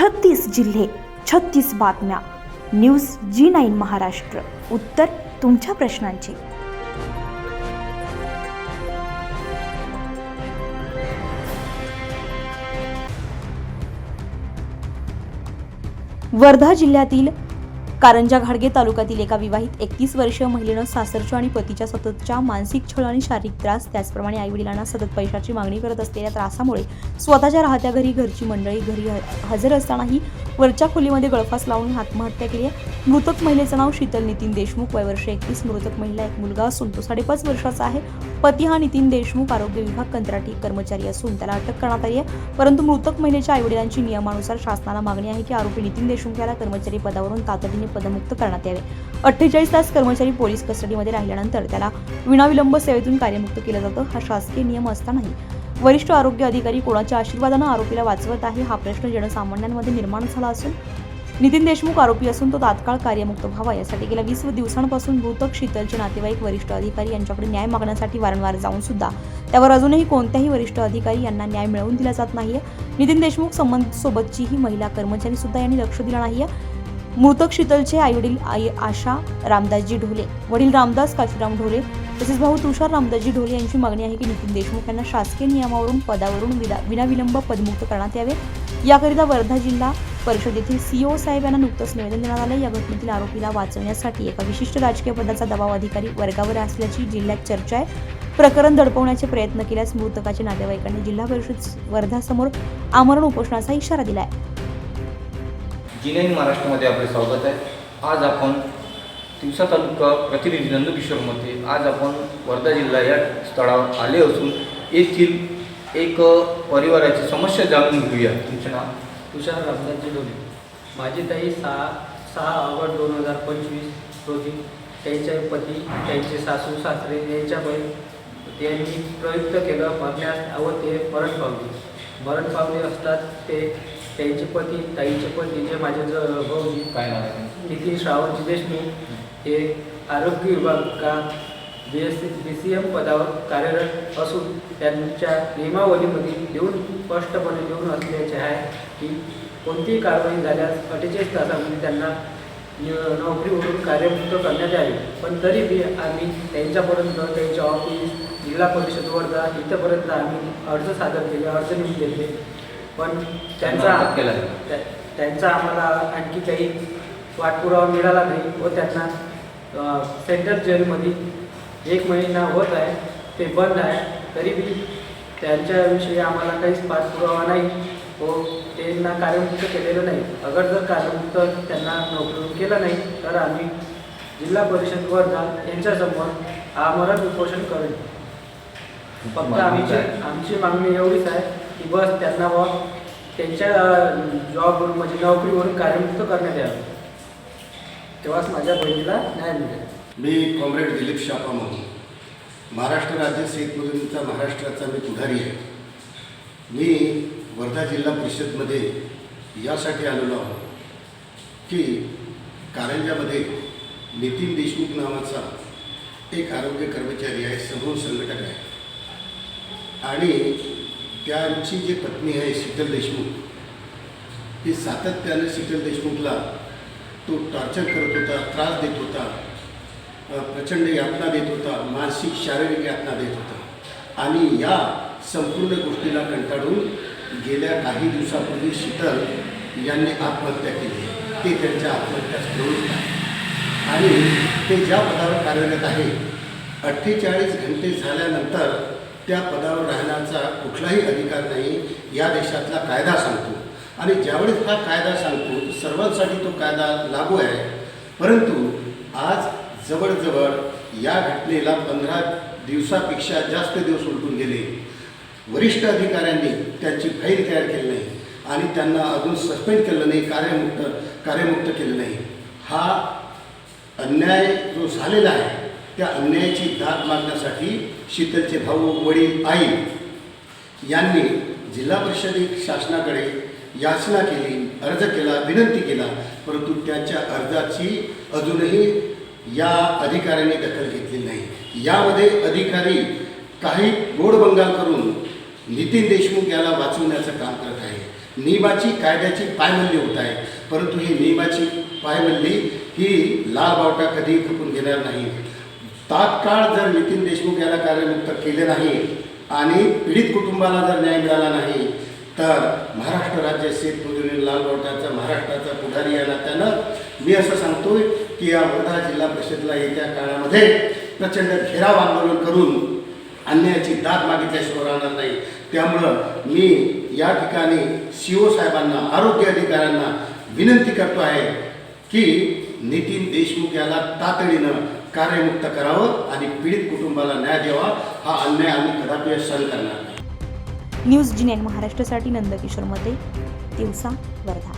छत्तीस जिल्हे छत्तीस बातम्या. News G nine Maharashtra. उत्तर तुमच्या प्रश्नांची. वर्धा जिल्ह्यातील कारंजा घाडगे तालुक्यातील एका विवाहित एकतीस वर्षीय महिलेनं सासरच्या आणि पतीच्या सततच्या मानसिक छळ आणि शारीरिक त्रास त्याचप्रमाणे आईवडिलांना सतत पैशाची मागणी करत असलेल्या त्रासामुळे स्वतःच्या राहत्या घरी घरची मंडळी घरी ह- हजर असतानाही वरच्या खोलीमध्ये गळफास लावून आत्महत्या केली आहे. मृतक महिलेचं नाव शीतल नितीन देशमुख. वय वर्ष एकतीस. मृतक महिला एक मुलगा असून तो साडेपाच वर्षाचा आहे. पती हा नितीन देशमुख. आरोग्य विभाग कंत्राटी कर्मचारी असून त्याला अटक करण्यात आली आहे. परंतु मृतक महिलेच्या आईवडिलांची नियमानुसार शासनाला मागणी आहे की आरोपी नितीन देशमुख याला कर्मचारी पदावरून तातडीने पदमुक्त करण्यात यावे. अठ्ठेचाळीस तास कर्मचारी पोलीस कस्टडीमध्ये राहिल्यानंतर त्याला विनाविलंब सेवेतून कार्यमुक्त केलं जातं. हा शासकीय नियम असतानाही वरिष्ठ आरोग्य अधिकारी कोणाच्या आशीर्वादानं आरोपीला वाचवत आहे हा प्रश्न जनसामान्यांमध्ये निर्माण झाला असून नितीन देशमुख आरोपी असून तो तात्काळ कार्यमुक्त व्हावा यासाठी गेल्या वीस दिवसांपासून मृतक शीतलचे नातेवाईक वरिष्ठ अधिकारी यांच्याकडे न्याय मागण्यासाठी वारंवार जाऊन सुद्धा त्यावर अजूनही कोणत्याही वरिष्ठ अधिकारी यांना न्याय मिळवून दिला जात नाहीये. नितीन देशमुख संबंधित सोबतचीही महिला कर्मचारी सुद्धा यांनी लक्ष दिलं नाहीये. मृतक शीतलचे आईवडील आई आशा रामदासजी ढोले वडील रामदास काशीराम ढोले तसेच भाऊ तुषार रामदासजी ढोले यांची मागणी आहे की नितीन देशमुख यांना शासकीय नियमावरून पदावरून विना विनाविलंब पदमुक्त करण्यात यावे. याकरिता वर्धा जिल्हा परिषद येथील सीओ साहेब यांना नुकतंच निवेदन देण्यात आलं. या घटनेतील आरोपीला वाचवण्यासाठी एका विशिष्ट राजकीय पदाचा दबाव अधिकारी वर्गावर असल्याची जिल्ह्यात चर्चा आहे. प्रकरण दडपवण्याचे प्रयत्न केल्यास मृतकाच्या नातेवाईकांनी जिल्हा परिषद वर्धासमोर आमरण उपोषणाचा इशारा दिला आहे जी महाराष्ट्रामध्ये आपले स्वागत आहे. आज आपण तिवसा तालुका प्रतिनिधी नंदकिशोरमध्ये आज आपण वर्धा जिल्हा या स्थळावर आले असून येथील एक परिवाराची समस्या जाणून घेऊया. तुमचे नाव? तुषार रामदासजी डोले माझी ताई सहा सहा ऑगस्ट दोन हजार पंचवीस रोजी त्यांचे पती त्यांचे सासू सासरे यांच्या बहीण त्यांनी प्रयुक्त केलं मरण्यास व ते मरण पावले. मरण पावले असतात ते त्यांचे पती ताईचे पती जे माझे ज भाऊजी काय नाव हे आरोग्य विभागात B S C B C M पदावर कार्यरत असून त्यांच्या नियमावलीमध्ये लिहून स्पष्टपणे लिहून असल्याचे आहे की कोणतीही कारवाई झाल्यास अठ्ठेचाळीस तासामध्ये त्यांना नोकरीवरून कार्यमुक्त करण्यात यावे. पण तरी बी आम्ही त्यांच्यापर्यंत त्यांच्या ऑफिस जिल्हा परिषद वर्धा इथंपर्यंत आम्ही अर्ज सादर केले अर्ज लिहून पण त्यांचा केला त्यांचा आम्हाला आणखी काही पाठपुरावा मिळाला नाही व त्यांना अ, सेंट्रल जेलमध्ये एक महिना होत आहे ते बंद आहे तरी बी त्यांच्याविषयी आम्हाला काहीच पाठपुरावा नाही. व त्यांना कार्यमुक्त केलेलं नाही. अगर जर कार्यमुक्त त्यांना नोकरीवरून केलं नाही तर आम्ही जिल्हा परिषद वर्धा यांच्यासमोर आमरण उपोषण करेल फक्त आमची काय? आमची मागणी एवढीच आहे की बस त्यांना व त्यांच्या जॉब म्हणजे नोकरीवरून कार्यमुक्त करण्यात यावे. तेव्हाच माझ्या बहिणीला न्याय मिळेल. मी कॉम्रेड दिलीप शापा महाराष्ट्र राज्य शेतमजुरींचा महाराष्ट्राचा मी पुढारी आहे. मी वर्धा जिल्हा परिषदमध्ये यासाठी आलेलो आहोत की कारंजामध्ये नितीन देशमुख नावाचा एक आरोग्य कर्मचारी आहे समूह संघटक आहे. आणि त्यांची जी पत्नी आहे शीतल देशमुख ही सातत्याने शीतल देशमुखला तो टॉर्चर करत होता त्रास देत होता प्रचंड यातना देत होता मानसिक शारीरिक यातना देत होता. आणि या संपूर्ण गोष्टीला कंटाळून गेल्या काही दिवसापूर्वी शीतल यांनी आत्महत्या केली. ते त्यांच्या आत्महत्या स्थळून आणि ते ज्या पदावर कार्यरत आहे अठ्ठेचाळीस घंटे झाल्यानंतर त्या पदावर राहण्याचा कुठलाही अधिकार नाही या देशातला कायदा सांगतो. आणि ज्यावेळेस हा कायदा सांगतो सर्वांसाठी तो कायदा लागू आहे. परंतु आज जवळजवळ या घटनेला पंधरा दिवसापेक्षा जास्त दिवस उलटून गेले. वरिष्ठ अधिकाऱ्यांनी त्यांची फाईल तयार केली नाही आणि त्यांना अजून सस्पेंड केलं नाही कार्यमुक्त कार्यमुक्त केलं नाही. हा अन्याय जो झालेला आहे त्या अन्यायाची दाद मागण्यासाठी शीतलचे भाऊ वडील आई यांनी जिल्हा परिषद शासनाकडे याचना केली अर्ज केला विनंती केला परंतु त्यांच्या अर्जाची अजूनही या अधिकाऱ्यांनी दखल घेतली नाही. यामध्ये अधिकारी काही गोडबंगाल करून नितीन देशमुख याला वाचवण्याचं काम करत आहे. नियमाची कायद्याची पायमल्ली होत आहे. परंतु ही नियमाची पायमल्ली ही लाल बावटा कधी खपून घेणार नाही. तात्काळ जर नितीन देशमुख याला कार्यमुक्त केले नाही आणि पीडित कुटुंबाला जर न्याय मिळाला नाही तर महाराष्ट्र राज्य शेतमजुरी लाल बावटाचा महाराष्ट्राचा पुढारी या नात्यानं मी असं सांगतोय की या वर्धा जिल्हा परिषदला येत्या काळामध्ये प्रचंड घेराव आंदोलन करून अन्यायाची दाद मागितल्याशिवाय राहणार नाही. त्यामुळं मी या ठिकाणी सी ओ साहेबांना आरोग्य अधिकाऱ्यांना विनंती करतो आहे की नितीन देशमुख याला तातडीनं कार्यमुक्त करावं आणि पीडित कुटुंबाला न्याय द्यावा. हा अन्याय आम्ही कदापि सहन करणार नाही. न्यूज जी नाईन महाराष्ट्रासाठी नंदकिशोर मते दिवसा वर्धा.